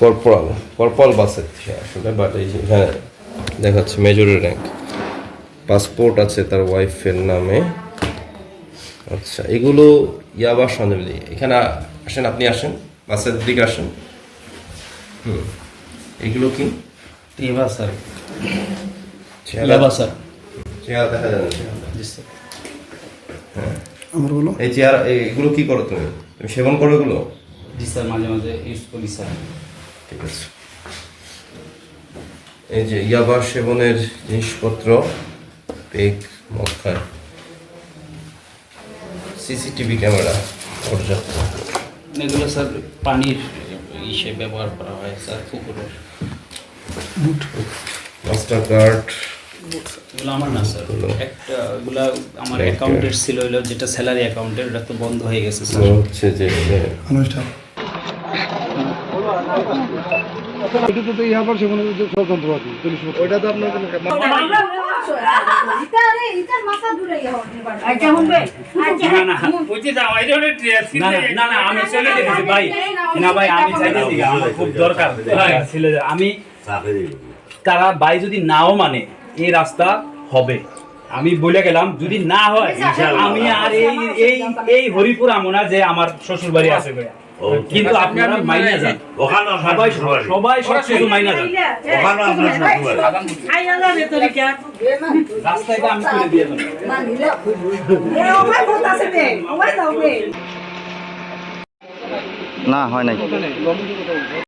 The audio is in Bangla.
কর্পোরাল কর্পল আসলে বাট এই যে এখানে দেখাচ্ছে মেজরের র্যাঙ্ক পাসপোর্ট আছে তার ওয়াইফের নামে। আচ্ছা এগুলো ইয়াবার সন্দেহ এখানে আসেন আপনি আসেন। বাসের দিকে আসেন। হুম এগুলো কি? টিভা স্যার ইয়াবা স্যার চেহারা দেখা যায় না জি স্যার আমার বলো এই চেহারা এগুলো কি করো তুমি তুমি সেবন করো এগুলো জি স্যার মাঝে মাঝে ইউজ করি স্যার ঠিক আছে এই যে ইয়াবা সেবনের জিনিসপত্র পেক মক্কার সিসিটিভি ক্যামেরা পর্যাপ্ত এগুলো স্যার পানির ইসে ব্যবহার করা হয় স্যার পুকুরের মাস্টার কার্ড এগুলো আমার না স্যার একটা এগুলো আমার অ্যাকাউন্টের ছিল হলো যেটা স্যালারি অ্যাকাউন্টের ওটা তো বন্ধ হয়ে গেছে স্যার হচ্ছে যে অনুষ্ঠান। এটা তো ইহাবার সে স্বতন্ত্র আছে ওইটা তো আপনার না না। না না, না না আমি চলে যেতেছি ভাই। না ভাই আমি চাইতেছি আমার খুব দরকার। আমি তারা ভাই যদি নাও মানে এই রাস্তা হবে। আমি বলে গেলাম যদি না হয় আমি আর এই এই এই হরিপুর আমনা যে আমার শ্বশুর বাড়ি আছে। কিন্তু আপনারা মাইনা যান। ওখানে সবাই সবাই সব কিছু মাইনা যান। ওখানে আপনার খাইয়া রাস্তায় আমি করে দিয়ে না হয় নাই।